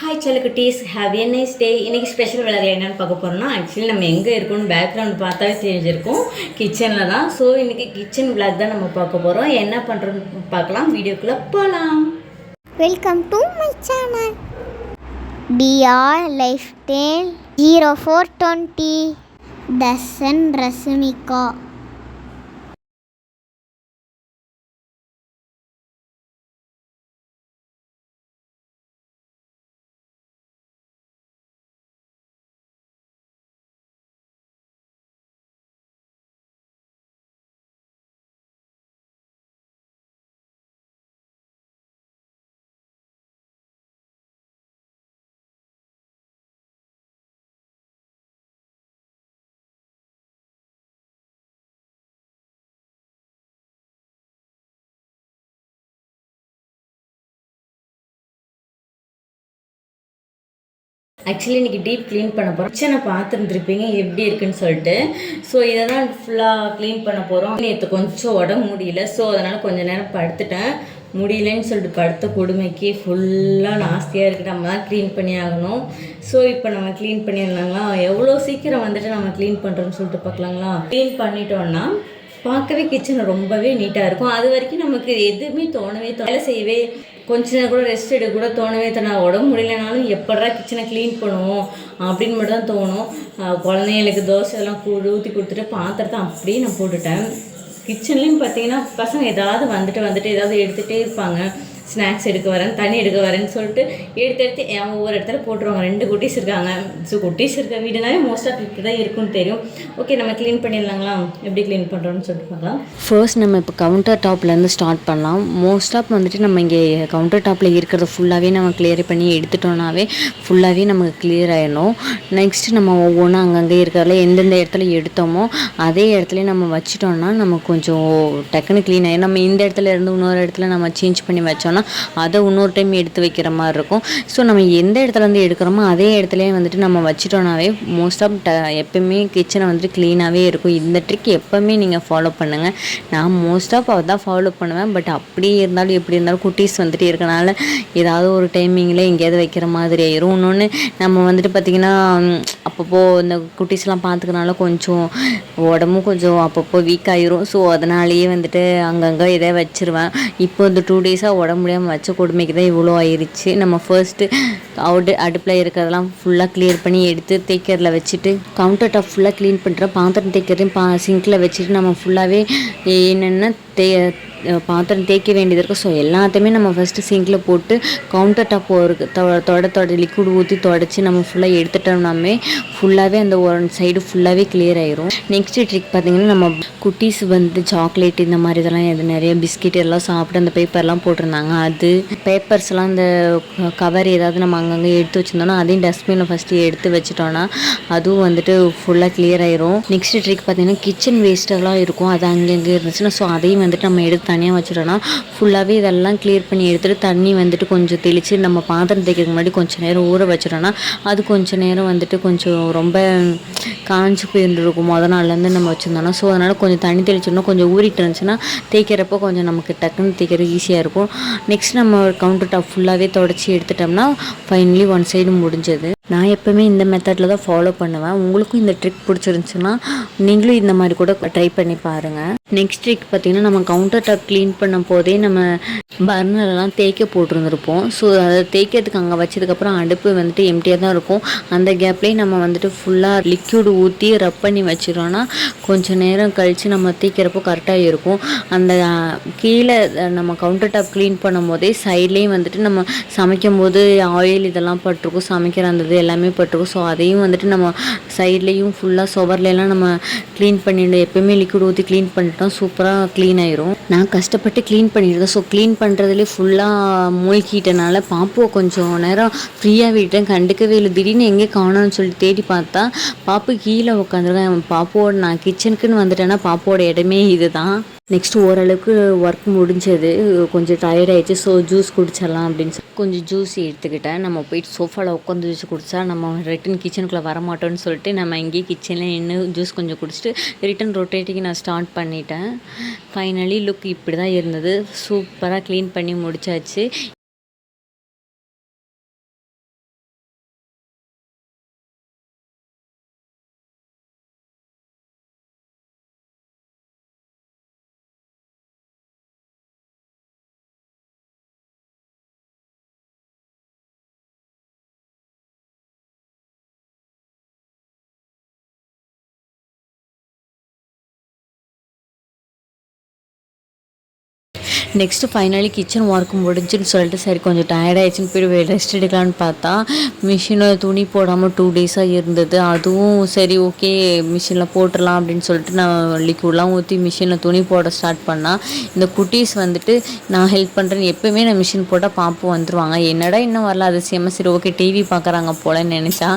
Hi செல்லக்குட்டீஸ் have a nice day இன்றைக்கி special விளையாட என்னென்னு பார்க்க போகிறோம்னா ஆக்சுவலி நம்ம எங்கே இருக்கோம்னு பேக்ரவுண்ட் பார்த்தாவே தெரிஞ்சிருக்கும். கிச்சனில் தான். ஸோ இன்றைக்கி கிச்சன் விளாக் தான் நம்ம பார்க்க போகிறோம் என்ன பண்ணுறோன்னு பார்க்கலாம். வீடியோக்குள்ளே போகலாம் welcome to my channel D R life tale zero four twenty Dasun ரசுமிகா actually இன்றைக்கி டீப் க்ளீன் பண்ண போகிறோம் கிச்சனை பார்த்துருந்துருப்பீங்க எப்படி இருக்குன்னு சொல்லிட்டு. ஸோ இதை தான் ஃபுல்லாக க்ளீன் பண்ண போகிறோம் நேற்று கொஞ்சம் உடம்பு முடியல. ஸோ அதனால் கொஞ்ச நேரம் படுத்துட்டேன். முடியலன்னு சொல்லிட்டு படுத்த கொடுமைக்கு ஃபுல்லாக நாஸ்தியாக இருக்குது நம்ம தான் க்ளீன் பண்ணி ஆகணும். ஸோ இப்போ நம்ம க்ளீன் பண்ணிடலாங்களா? எவ்வளோ சீக்கிரம் வந்துட்டு நம்ம க்ளீன் பண்ணுறோன்னு சொல்லிட்டு பார்க்கலாங்களா? க்ளீன் பண்ணிட்டோன்னா பார்க்கவே கிச்சன் ரொம்பவே நீட்டாக இருக்கும். அது வரைக்கும் நமக்கு எதுவுமே தோணவே தோ வேலை செய்யவே கொஞ்ச நேரம் கூட ரெஸ்ட் எடுக்க கூட தோணவே தோணாது. உடம்பு முடியலனாலும் எப்படா கிச்சனை க்ளீன் பண்ணுவோம் அப்படின்னு மட்டும் தான் தோணும். குழந்தைங்களுக்கு தோசை எல்லாம் ஊற்றி கொடுத்துட்டு பாத்திரத்தை அப்படியே நான் போட்டுட்டேன். கிச்சன்லேயும் பார்த்தீங்கன்னா பசங்க ஏதாவது வந்துட்டு வந்துட்டு ஏதாவது எடுத்துகிட்டே இருப்பாங்க. ஸ்நாக்ஸ் எடுக்க வரேன் தண்ணி எடுக்க வரேன்னு சொல்லிட்டு எடுத்து எடுத்து என் ஒவ்வொரு இடத்துல போட்டுருவாங்க. ரெண்டு குட்டீஸ் இருக்காங்க. ஸோ குட்டீஸ் இருக்க வீடுனாலே மோஸ்ட் ஆஃப் இப்படி தான் இருக்கும்னு தெரியும். ஓகே நம்ம க்ளீன் பண்ணிடலாங்களா? எப்படி க்ளீன் பண்ணுறோன்னு சொல்லிட்டு பார்க்கலாம். ஃபர்ஸ்ட் நம்ம இப்போ கவுண்டர் டாப்லேருந்து ஸ்டார்ட் பண்ணலாம். மோஸ்ட் ஆஃப் வந்துட்டு நம்ம இங்கே கவுண்டர் டாப்பில் இருக்கிறத ஃபுல்லாகவே நம்ம கிளியர் பண்ணி எடுத்துட்டோம்னாவே ஃபுல்லாகவே நமக்கு கிளியர் ஆகிடும் நெக்ஸ்ட்டு நம்ம ஒவ்வொன்றும் அங்கங்கே இருக்கிறதுல எந்தெந்த இடத்துல எடுத்தோமோ அதே இடத்துல நம்ம வச்சிட்டோம்னா நமக்கு கொஞ்சம் டக்குன்னு க்ளீன் ஆகிடும் நம்ம இந்த இடத்துல இருந்து இன்னொரு இடத்துல நம்ம சேஞ்ச் பண்ணி வச்சோம்னா அதை இன்னொரு டைம் எடுத்து வைக்கிற மாதிரி இருக்கும். ஸோ நம்ம எந்த இடத்துலேருந்து எடுக்கிறோமோ அதே இடத்துலேயே வந்துட்டு நம்ம வச்சிட்டோம்னாவே மோஸ்ட் ஆஃப் ட எப்பயுமே கிச்சனை வந்துட்டு க்ளீனாகவே இருக்கும். இந்த ட்ரிக் எப்போவுமே நீங்கள் ஃபாலோ பண்ணுங்கள் நான் மோஸ்ட் ஆஃப் தான் ஃபாலோ பண்ணுவேன். பட் அப்படி இருந்தாலும் எப்படி இருந்தாலும் குட்டீஸ் வந்துட்டு இருக்கனால ஏதாவது ஒரு டைமிங்கில் எங்கேயாவது வைக்கிற மாதிரி ஆயிரும். இன்னொன்று நம்ம வந்துட்டு பார்த்திங்கன்னா அப்பப்போ இந்த குட்டீஸ்லாம் பார்த்துக்கனால கொஞ்சம் உடம்பும் கொஞ்சம் அப்பப்போ வீக் ஆயிரும். ஸோ அதனாலேயே வந்துட்டு அங்கங்கே இதை வச்சிருவேன். இப்போ இந்த டூ டேஸாக உடம்பு முடியாமல் வச்ச கொடுமைக்கு தான் இவ்வளோ ஆயிடுச்சு நம்ம ஃபர்ஸ்ட்டு அவுட் அடுப்பில் இருக்கிறதெல்லாம் ஃபுல்லாக க்ளியர் பண்ணி எடுத்து தேய்க்கிறதுல வச்சுட்டு கவுண்டர் டாப் ஃபுல்லாக க்ளீன் பண்ணுறோம் பாத்திரம் தேய்க்கிறதையும் பா சிங்கில் வச்சுட்டு நம்ம ஃபுல்லாகவே என்னென்ன தே பாத்திரம் தேய்க்க வேண்டியது இருக்கும் ஸோ எல்லாத்தையுமே நம்ம ஃபஸ்ட்டு சிங்கில் போட்டு கவுண்டர் டாப் ஒரு தொட தொட லிக்விட் ஊற்றி தொடச்சி நம்ம ஃபுல்லாக எடுத்துட்டோம்னாமே ஃபுல்லாகவே அந்த ஒரு சைடு ஃபுல்லாகவே கிளியர் ஆயிரும். நெக்ஸ்ட் ட்ரிக் பார்த்தீங்கன்னா நம்ம குட்டீஸ் வந்து சாக்லேட் இந்த மாதிரி இதெல்லாம் எது நிறைய பிஸ்கெட் எல்லாம் சாப்பிட்டு அந்த பேப்பர்லாம் போட்டிருந்தாங்க. அது பேப்பர்ஸ்லாம் அந்த கவர் ஏதாவது நம்ம அங்கங்கே எடுத்து வச்சுருந்தோம்னா அதையும் டஸ்ட்பினில் ஃபஸ்ட்டு எடுத்து வச்சுட்டோன்னா அதுவும் வந்துட்டு ஃபுல்லாக கிளியர் ஆயிரும். நெக்ஸ்ட் ட்ரிக் பார்த்தீங்கன்னா கிச்சன் வேஸ்ட்டெல்லாம் இருக்கும். அது அங்கங்கே இருந்துச்சுன்னா ஸோ அதையும் வந்துட்டு நம்ம எடுத்து தனியாக வச்சுட்டோன்னா ஃபுல்லாகவே இதெல்லாம் கிளியர் பண்ணி எடுத்துகிட்டு தண்ணி வந்துட்டு கொஞ்சம் தெளித்து நம்ம பாத்திரம் தேய்க்கிறதுக்கு முன்னாடி கொஞ்சம் நேரம் ஊற வச்சிட்டோன்னா அது கொஞ்சம் நேரம் வந்துட்டு கொஞ்சம் ரொம்ப காஞ்சு போயிருந்துருக்கும். மொதல் நாள்லேருந்து நம்ம வச்சுருந்தோம்னா ஸோ அதனால் கொஞ்சம் தண்ணி தெளிச்சோம்னா கொஞ்சம் ஊறிட்டு இருந்துச்சுன்னா தேய்க்கிறப்போ கொஞ்சம் நமக்கு டக்குன்னு தேய்க்கிறது ஈஸியாக இருக்கும். நெக்ஸ்ட் நம்ம கவுண்டர் டாப் ஃபுல்லாகவே தொடச்சி எடுத்துட்டோம்னா ஃபைனலி ஒன் சைடு முடிஞ்சது. நான் எப்போவுமே இந்த மெத்தடில் தான் ஃபாலோ பண்ணுவேன். உங்களுக்கும் இந்த ட்ரிக் பிடிச்சிருந்துச்சுன்னா நீங்களும் இந்த மாதிரி கூட ட்ரை பண்ணி பாருங்கள் நெக்ஸ்ட் ட்ரிக் பார்த்தீங்கன்னா நம்ம கவுண்டர் டாப் க்ளீன் பண்ணும் போதே நம்ம பர்னர்லாம் தேய்க்க போட்டிருந்துருப்போம். ஸோ அதை தேய்க்கிறதுக்கு அங்கே வச்சதுக்கப்புறம் அடுப்பு வந்துட்டு எம்டியாக தான் இருக்கும். அந்த கேப்லேயே நம்ம வந்துட்டு ஃபுல்லாக லிக்யூடு ஊற்றி ரப் பண்ணி வச்சிடோன்னா கொஞ்சம் நேரம் கழித்து நம்ம தேய்க்கிறப்போ கரெக்டாக இருக்கும். அந்த கீழே நம்ம கவுண்டர் டாப் க்ளீன் பண்ணும் போதே சைட்லேயும் வந்துட்டு நம்ம சமைக்கும் போது ஆயில் இதெல்லாம் பட்டிருக்கும். சமைக்கிற அந்த இது எல்லாமே பட்டிருக்கும். ஸோ அதையும் வந்துட்டு நம்ம சைட்லேயும் ஃபுல்லாக சுவர்லாம் நம்ம க்ளீன் பண்ணிட்டு எப்போயுமே லிக்விட் ஊற்றி க்ளீன் பண்ணிட்டோம் சூப்பராக க்ளீன் ஆயிரும். நான் கஷ்டப்பட்டு க்ளீன் பண்ணியிருந்தேன் ஸோ க்ளீன் பண்ணுறதுலேயே ஃபுல்லாக மூழ்கிட்டனால பாப்புவை கொஞ்சம் நேரம் ஃப்ரீயாக விட்டேன் கண்டுக்கவே இல்லை. திடீர்னு எங்கே காணோம்னு சொல்லிட்டு தேடி பார்த்தா பாப்பு கீழே உட்காந்துருக்கேன் பாப்போட நான் கிச்சனுக்குன்னு வந்துட்டேன்னா பாப்போட இடமே இதுதான். நெக்ஸ்ட் ஓரளவுக்கு ஒர்க் முடிஞ்சது. கொஞ்சம் டயர்ட் ஆயிடுச்சு. ஸோ ஜூஸ் குடிச்சிடலாம் அப்படின்னு சொல்லி. கொஞ்சம் ஜூஸ் எடுத்துக்கிட்டேன். நம்ம போயிட்டு சோஃபாவில் உட்காந்து ஜூஸ் குடித்தா நம்ம ரிட்டன் கிச்சனுக்குள்ளே வர மாட்டோம்னு சொல்லிட்டு நம்ம இங்கேயே கிச்சனில் நின்று ஜூஸ் கொஞ்சம் குடிச்சிட்டு ரிட்டன் ரொட்டேட்டிங் நான் ஸ்டார்ட் பண்ணிட்டேன். ஃபைனலி லுக் இப்படி தான் இருந்தது சூப்பராக க்ளீன் பண்ணி முடிச்சாச்சு. நெக்ஸ்ட்டு ஃபைனலி கிச்சன் ஒர்க் முடிஞ்சுன்னு சொல்லிட்டு சரி கொஞ்சம் டயர்டாயிடுச்சுன்னு போய் ரெஸ்ட் எடுக்கலான்னு பார்த்தா மிஷினில் துணி போடாமல் டூ டேஸாக இருந்தது. அதுவும் சரி ஓகே மிஷினில் போட்டுடலாம் அப்படின்னு சொல்லிட்டு நான் லிக்விட்லாம் ஊற்றி மிஷினில் துணி போட ஸ்டார்ட் பண்ணால் இந்த குட்டீஸ் வந்துட்டு நான் ஹெல்ப் பண்ணுறேன்னு எப்போவுமே நான் மிஷின் போட்டால் பாப்பு வந்துருவாங்க. என்னடா இன்னும் வரல அதிசயமாக சரி ஓகே டிவி பார்க்குறாங்க போலன்னு நினச்சா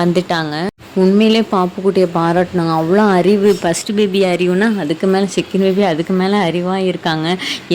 வந்துட்டாங்க. உண்மையிலே பாப்புக்குட்டியை பாராட்டினாங்க. அவ்வளோ அறிவு ஃபஸ்ட்டு பேபி அறிவுனா அதுக்கு மேலே செகண்ட் பேபி அதுக்கு மேலே அறிவாக இருக்காங்க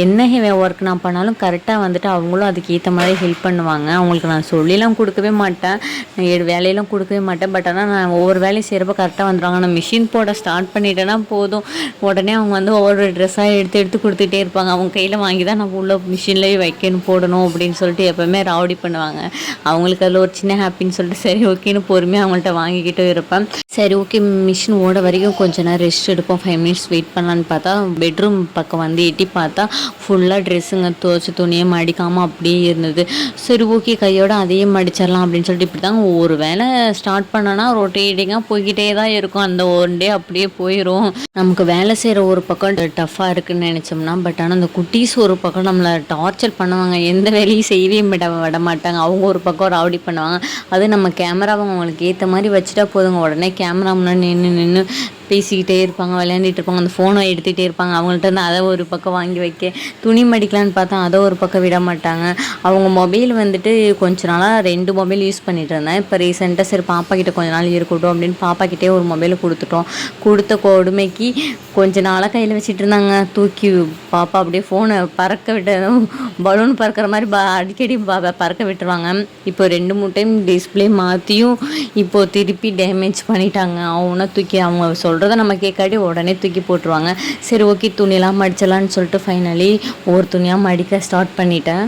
என்ன ஒர்க் நான் பண்ணாலும் கரெக்டாக வந்துட்டு அவங்களும் அதுக்கு ஏற்ற மாதிரி ஹெல்ப் பண்ணுவாங்க. அவங்களுக்கு நான் சொல்லிலாம் கொடுக்கவே மாட்டேன். நான் வேலையெல்லாம் கொடுக்கவே மாட்டேன். பட் ஆனால் நான் ஒவ்வொரு வேலையும் செய்கிறப்ப கரெக்டாக வந்துடுவாங்க நான் மிஷின் போட ஸ்டார்ட் பண்ணிட்டேன்னா போதும். உடனே அவங்க வந்து ஒவ்வொரு ட்ரெஸ்ஸாக எடுத்து எடுத்து கொடுத்துட்டே இருப்பாங்க. அவங்க கையில் வாங்கி தான் நம்ம உள்ள மிஷின்லேயே வைக்கணும் போடணும் அப்படின்னு சொல்லிட்டு எப்போவுமே ராவடி பண்ணுவாங்க. அவங்களுக்கு அதில் ஒரு சின்ன ஹாப்பின்னு சொல்லிட்டு சரி ஓகேன்னு பொறுமையாக அவங்கள்ட்ட வாங்கிக்கிட்டு இருப்பேன். சரி ஓகே மிஷின் ஓட வரைக்கும் கொஞ்ச நேரம் ரெஸ்ட் எடுப்போம். ஃபைவ் மினிட்ஸ் வெயிட் பண்ணலான்னு பார்த்தா பெட்ரூம் பக்கம் வந்து எட்டி பார்த்தா ஃபுல்லாக ட்ரெஸ்ஸுங்க துவச்சி துணியை மடிக்காமல் அப்படியே இருந்தது. சரி ஓகே கையோட அதையும் மடிச்சிடலாம் அப்படின்னு சொல்லிட்டு இப்படி தாங்க ஒரு வேலை ஸ்டார்ட் பண்ணோன்னா ரொட்டேட்டிங்காக போய்கிட்டே தான் இருக்கும். அந்த ஒன் டே அப்படியே போயிடும் நமக்கு வேலை செய்கிற ஒரு பக்கம் டஃப்பாக இருக்குன்னு நினச்சோம்னா பட் ஆனால் அந்த குட்டீஸ் ஒரு பக்கம் நம்மளை டார்ச்சர் பண்ணுவாங்க. எந்த வேலையும் செய்யவே விட விட மாட்டாங்க. அவங்க ஒரு பக்கம் ராவடி பண்ணுவாங்க. அது நம்ம கேமராவை அவங்களுக்கு ஏற்ற மாதிரி வச்சுட்டா போதுங்க உடனே கேமரா முன்னாடி நின்று நின்று பேசிக்கிட்டே இருப்பாங்க விளையாண்டுட்டு இருப்பாங்க அந்த ஃபோனை எடுத்துகிட்டே இருப்பாங்க. அவங்கள்ட்ட இருந்து அதை ஒரு பக்கம் வாங்கி வைக்க துணி மடிக்கலான்னு பார்த்தா அதை ஒரு பக்கம் விட மாட்டாங்க. அவங்க மொபைல் வந்துட்டு கொஞ்ச நாளாக ரெண்டு மொபைல் யூஸ் பண்ணிட்டு இருந்தேன். இப்போ ரீசெண்டாக சரி பாப்பா கிட்ட கொஞ்ச நாள் இருக்கட்டும் அப்படின்னு பாப்பா கிட்டே ஒரு மொபைல் கொடுத்துட்டோம். கொடுத்த கொடுமைக்கு கொஞ்ச நாளாக கையில் வச்சுட்டு இருந்தாங்க. தூக்கி பாப்பா அப்படியே ஃபோனை பறக்க விட்டதும் பலூன் பறக்கிற மாதிரி ப அடிக்கடி ப- பறக்க விட்டுருவாங்க. இப்போ ரெண்டு மூணு டைம் டிஸ்பிளே மாற்றியும் இப்போது திருப்பி டேமேஜ் பண்ணிட்டாங்க. அவனா தூக்கி அவங்க சொல்கிறத நம்ம கேட்காட்டி உடனே தூக்கி போட்டுருவாங்க. சரி ஓகே துணிலாம் மடிச்சலான்னு சொல்லிட்டு ஃபைனலி ஒவ்வொரு துணியாக மடிக்க ஸ்டார்ட் பண்ணிட்டேன்.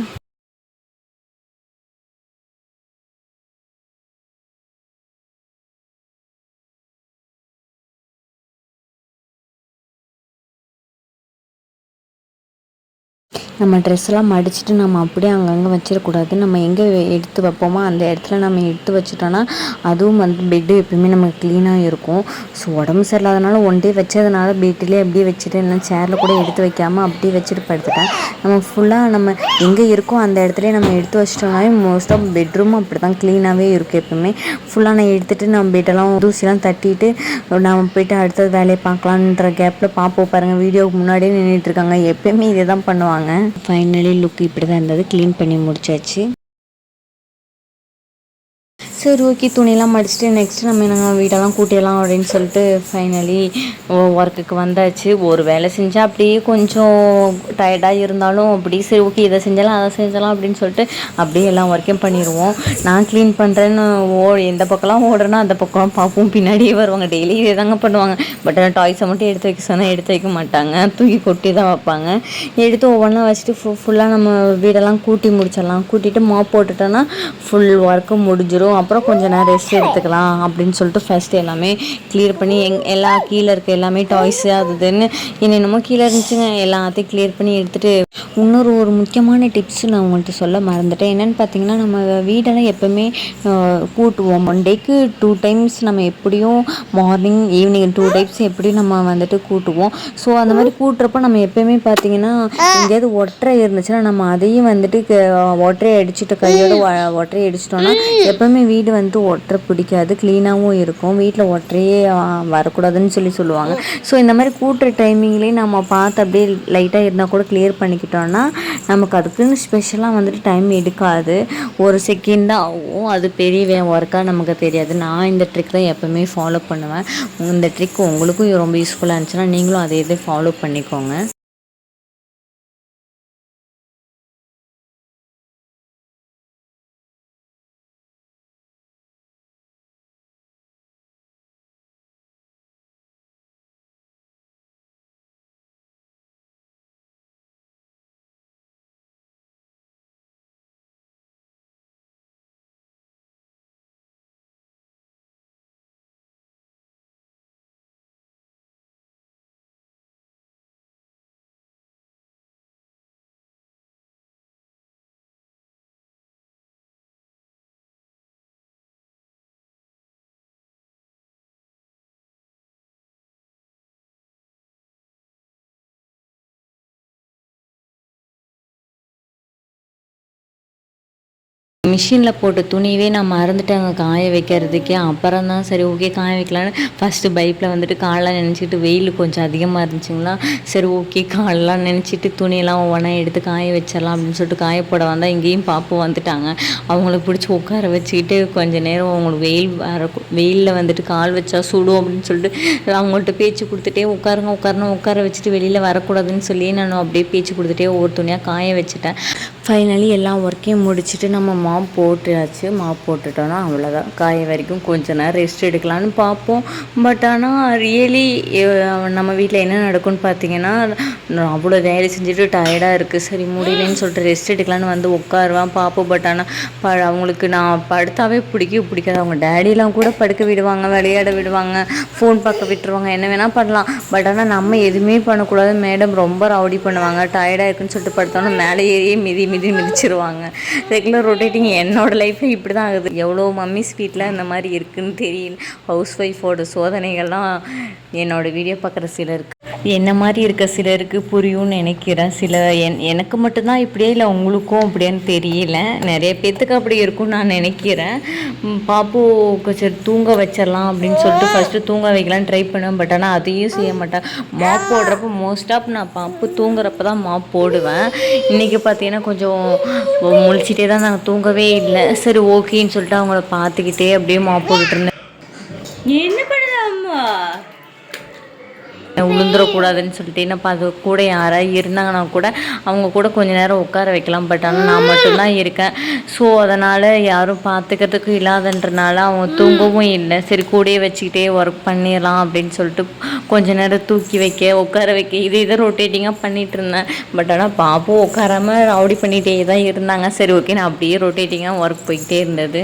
நம்ம ட்ரெஸ்ஸெல்லாம் மடிச்சுட்டு நம்ம அப்படியே அங்கங்கே வச்சிடக்கூடாது. நம்ம எங்கே எடுத்து வைப்போமோ அந்த இடத்துல நம்ம எடுத்து வச்சிட்டோன்னா அதுவும் வந்து பெட்டு எப்பயுமே நமக்கு க்ளீனாக இருக்கும். ஸோ உடம்பு சரியில்லாதனால ஒன் டே வச்சதுனால பெட்டிலே அப்படியே வச்சுட்டு இல்லை சேரில் கூட எடுத்து வைக்காமல் அப்படியே வச்சுட்டு படுத்துட்டேன் நம்ம ஃபுல்லாக நம்ம எங்கே இருக்கோ அந்த இடத்துல நம்ம எடுத்து வச்சிட்டோம்னாலே மோஸ்ட் ஆஃப் பெட்ரூம் அப்படி தான் க்ளீனாகவே இருக்கும் எப்பவுமே ஃபுல்லாக நான் எடுத்துகிட்டு நம்ம பெட்டெல்லாம் தூசிலாம் தட்டிட்டு நம்ம போயிட்டு அடுத்தது வேலையை பார்க்கலான்ற கேப்பில் பார்ப்போம் பாருங்கள் வீடியோவுக்கு முன்னாடியே நின்றுட்டு இருக்காங்க. எப்பயுமே இதே தான் பண்ணுவாங்க. ஃபைனலி லுக் இப்படி தான் இருந்தது. க்ளீன் பண்ணி முடிச்சாச்சு. சரி ஓகே துணியெல்லாம் மடிச்சுட்டு நெக்ஸ்ட் நம்ம நாங்கள் வீடெல்லாம் கூட்டிடலாம் அப்படின்னு சொல்லிட்டு ஃபைனலி ஒர்க்குக்கு வந்தாச்சு. ஒரு வேலை செஞ்சால் அப்படியே கொஞ்சம் டயர்டாக இருந்தாலும் அப்படி சரி ஓகே இதை செஞ்சலாம் அதை செஞ்சலாம் அப்படின்னு சொல்லிட்டு அப்படியே எல்லாம் ஒர்க்கையும் பண்ணிடுவோம். நான் க்ளீன் பண்ணுறேன்னு ஓ எந்த பக்கம்லாம் ஓடுறேன்னா அந்த பக்கம் பார்ப்போம். பின்னாடியே வருவாங்க. டெய்லி இதே தாங்க பண்ணுவாங்க. பட் ஆனால் டாய்ஸை மட்டும் எடுத்து வைக்க சொன்னால் எடுத்து வைக்க மாட்டாங்க. தூக்கி கொட்டி தான் வைப்பாங்க. எடுத்து ஒவ்வொன்றா வச்சுட்டு ஃபு ஃபுல்லாக நம்ம வீடெல்லாம் கூட்டி முடிச்சிடலாம். கூட்டிட்டு மாப் போட்டுட்டோன்னா ஃபுல் ஒர்க்கு முடிஞ்சிரும். அப்புறம் கொஞ்ச நேரம் ரெஸ்ட் எடுத்துக்கலாம் அப்படின்னு சொல்லிட்டு ஃபஸ்ட்டு எல்லாமே கிளியர் பண்ணி எங் எல்லா கீழே இருக்க எல்லாமே டாய்ஸு அது இதுன்னு என்னென்னமோ கீழே இருந்துச்சுங்க. எல்லாத்தையும் கிளியர் பண்ணி எடுத்துகிட்டு இன்னொரு ஒரு முக்கியமான டிப்ஸ் நான் உங்கள்கிட்ட சொல்ல மறந்துட்டேன். என்னென்னு பார்த்தீங்கன்னா நம்ம வீடெல்லாம் எப்போவுமே கூட்டுவோம். ஒன் டேக்கு டூ டைம்ஸ் நம்ம எப்படியும் மார்னிங் ஈவினிங் டூ டைம்ஸ் எப்படியும் நம்ம வந்துட்டு கூட்டுவோம். ஸோ அந்த மாதிரி கூட்டுறப்ப நம்ம எப்பயுமே பார்த்தீங்கன்னா எங்கேயாவது ஒற்றை இருந்துச்சுன்னா நம்ம அதையும் வந்துட்டு க- ஒற்றையை அடிச்சுட்டு கையோட ஒற்றையை அடிச்சிட்டோம்னா வீ வீடு வந்து ஒற்றை பிடிக்காது க்ளீனாகவும் இருக்கும். வீட்டில் ஒற்றையே வரக்கூடாதுன்னு சொல்லி சொல்லுவாங்க. ஸோ இந்த மாதிரி கூட்டுற டைமிங்லேயே நம்ம பார்த்து அப்படியே லைட்டாக இருந்தால் கூட கிளியர் பண்ணிக்கிட்டோன்னா நமக்கு அதுக்குன்னு ஸ்பெஷலாக வந்துட்டு டைம் எடுக்காது. ஒரு செகண்ட் தான் ஆகும் அது பெரிய ஒர்க்காக நமக்கு தெரியாது. நான் இந்த ட்ரிக் தான் எப்போவுமே ஃபாலோ பண்ணுவேன். இந்த ட்ரிக் உங்களுக்கும் ரொம்ப யூஸ்ஃபுல்லாக இருந்துச்சுன்னா நீங்களும் அதே இதே ஃபாலோ பண்ணிக்கோங்க. மிஷினில் போட்ட துணியவே நான் மறந்துட்டேங்க. காய வைக்கிறதுக்கே அப்புறம் தான் சரி ஓகே காய வைக்கலான்னு ஃபஸ்ட்டு பைப்பில் வந்துட்டு காலெலாம் நினச்சிட்டு வெயில் கொஞ்சம் அதிகமாக இருந்துச்சுங்களா? சரி ஓகே காலெலாம் நினச்சிட்டு துணியெல்லாம் ஒவ்வொன்றா எடுத்து காய வச்சிடலாம் அப்படின்னு சொல்லிட்டு காய போட வந்தால் இங்கேயும் பாப்பு வந்துட்டாங்க. அவங்களுக்கு பிடிச்சி உட்கார வச்சுக்கிட்டு கொஞ்ச நேரம் அவங்களுக்கு வெயில் வர வெயிலில் வந்துட்டு கால் வச்சா சுடும் அப்படின்னு சொல்லிட்டு அவங்கள்ட்ட பேச்சு கொடுத்துட்டே உட்காருங்க உட்காருங்க உட்கார வச்சுட்டு வெளியில் வரக்கூடாதுன்னு சொல்லி நான் அப்படியே பேச்சு கொடுத்துட்டே ஒவ்வொரு துணியாக காய வச்சுட்டேன். ஃபைனலி எல்லா ஒர்க்கையும் முடிச்சுட்டு நம்ம மாப் போட்டாச்சு. மாப் போட்டுட்டோன்னா அவ்வளோதான் காய வரைக்கும் கொஞ்ச நேரம் ரெஸ்ட் எடுக்கலான்னு பார்ப்போம். பட் ஆனால் ரியலி நம்ம வீட்டில் என்ன நடக்கும்னு பார்த்தீங்கன்னா நான் அவ்வளோ வேலை செஞ்சுட்டு டயர்டாக இருக்குது சரி முடியலன்னு சொல்லிட்டு ரெஸ்ட் எடுக்கலான்னு வந்து உட்காருவான் பார்ப்போம் பட் ஆனால் ப அவங்களுக்கு நான் படுத்தாவே பிடிக்கவே பிடிக்காது. அவங்க டேடிலாம் கூட படுக்க விடுவாங்க விளையாட விடுவாங்க ஃபோன் பார்க்க விட்டுருவாங்க. என்ன வேணால் பண்ணலாம். பட் ஆனால் நம்ம எதுவுமே பண்ணக்கூடாது. மேடம் ரொம்ப ரவுடி பண்ணுவாங்க. டயர்டாக இருக்குன்னு சொல்லிட்டு படுத்தோன்னா மேலே ஏறியே மிதி மிதி மிதிச்சிருவாங்க. ரெகுலர் ரொட்டேட்டிங் என்னோட லைஃபே இப்படி தான் ஆகுது. எவ்வளோ மம்மிஸ் வீட்டில் இந்த மாதிரி இருக்குதுன்னு தெரியல. ஹவுஸ் ஒய்ஃபோட சோதனைகள்லாம் என்னோட வீடியோ பார்க்குற சிலருக்கு. என்ன மாதிரி இருக்க சிலருக்கு புரியும்னு நினைக்கிறேன். சில என் எனக்கு மட்டும்தான் இப்படியே இல்லை உங்களுக்கும் அப்படியான்னு தெரியல. நிறைய பேர்த்துக்கு அப்படி இருக்கும்னு நான் நினைக்கிறேன். பாப்பு கொஞ்சம் தூங்க வச்சிடலாம் அப்படின்னு சொல்லிட்டு ஃபஸ்ட்டு தூங்க வைக்கலாம்னு ட்ரை பண்ணுவேன். பட் ஆனால் அதையும் செய்ய மாட்டேன். மாப் போடுறப்ப மோஸ்ட் ஆஃப் நான் பாப்பு தூங்குறப்ப தான் மாப் போடுவேன். இன்றைக்கி பார்த்தீங்கன்னா கொஞ்சம் முழிச்சிட்டே தான் நாங்கள் தூங்கவே இல்லை. சரி ஓகேன்னு சொல்லிட்டு அவங்கள பார்த்துக்கிட்டே அப்படியே மாப் போட்டுட்டு இருந்தேன். என்ன பண்ணுது அம்மா? உளுந்துடக்கூடாதுன்னு சொல்லிட்டு என்னப்பா அது கூட யாராவது இருந்தாங்கன்னா கூட அவங்க கூட கொஞ்ச நேரம் உட்கார வைக்கலாம். பட் ஆனால் நான் மட்டும்தான் இருக்கேன். ஸோ அதனால் யாரும் பார்த்துக்கிறதுக்கும் இல்லாதன்றனால அவங்க தூங்கவும் இல்லை. சரி கூடயே வச்சுக்கிட்டே ஒர்க் பண்ணிடலாம் அப்படின்னு சொல்லிட்டு கொஞ்ச நேரம் தூக்கி வைக்க உட்கார வைக்க இது இதை ரொட்டேட்டிங்காக பண்ணிகிட்டு இருந்தேன். பட் ஆனால் பாப்பும் உட்காராம ரவுடி பண்ணிகிட்டே தான் இருந்தாங்க. சரி ஓகே நான் அப்படியே ரொட்டேட்டிங்காக ஒர்க் போய்கிட்டே இருந்தது.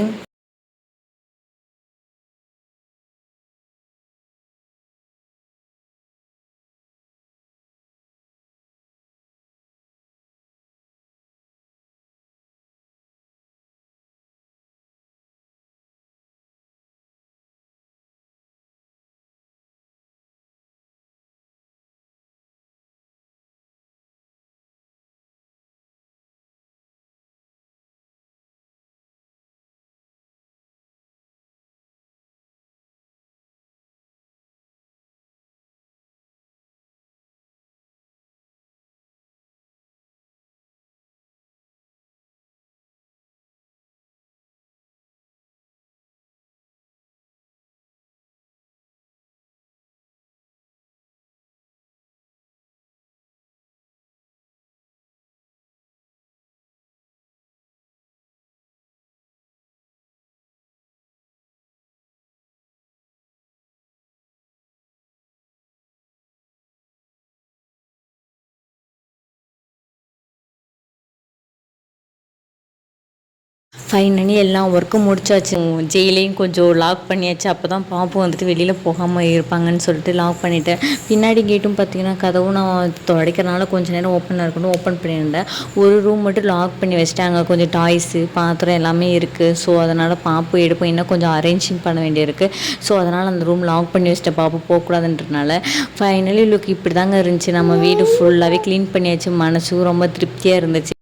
ஃபைனலி எல்லாம் ஒர்க்கும் முடிச்சாச்சு. ஜெயிலையும் கொஞ்சம் லாக் பண்ணியாச்சு. அப்போ தான் பாப்பும் வந்துட்டு வெளியில் போகாமல் இருப்பாங்கன்னு சொல்லிட்டு லாக் பண்ணிட்டேன். பின்னாடி கேட்டும் பார்த்தீங்கன்னா கதவும் நான் துடைக்கிறனால கொஞ்சம் நேரம் ஓப்பனாக இருக்கணும். ஓப்பன் பண்ணியிருந்தேன். ஒரு ரூம் மட்டும் லாக் பண்ணி வச்சுட்டாங்க. கொஞ்சம் டாய்ஸு பாத்திரம் எல்லாமே இருக்குது ஸோ அதனால் பாப்பு எடுப்போம் இன்னும் கொஞ்சம் அரேஞ்சிங் பண்ண வேண்டியிருக்கு. ஸோ அதனால் அந்த ரூம் லாக் பண்ணி வச்சுட்டேன் பாப்பு போகக்கூடாதுன்றனால ஃபைனலி லுக் இப்படி தாங்க இருந்துச்சு. நம்ம வீடு ஃபுல்லாகவே க்ளீன் பண்ணியாச்சு. மனசும் ரொம்ப திருப்தியாக இருந்துச்சு.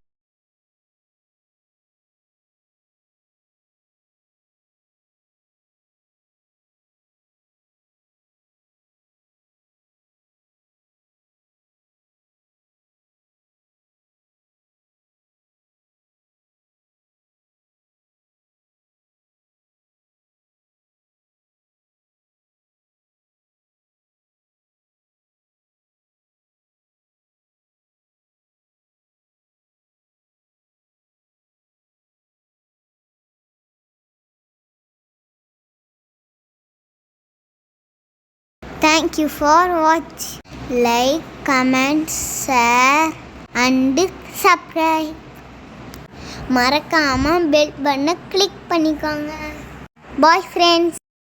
Thank you for watch like comment share and subscribe மறக்காமல் பெல் பண்ண கிளிக் பண்ணிக்கோங்க பாய் ஃப்ரெண்ட்ஸ்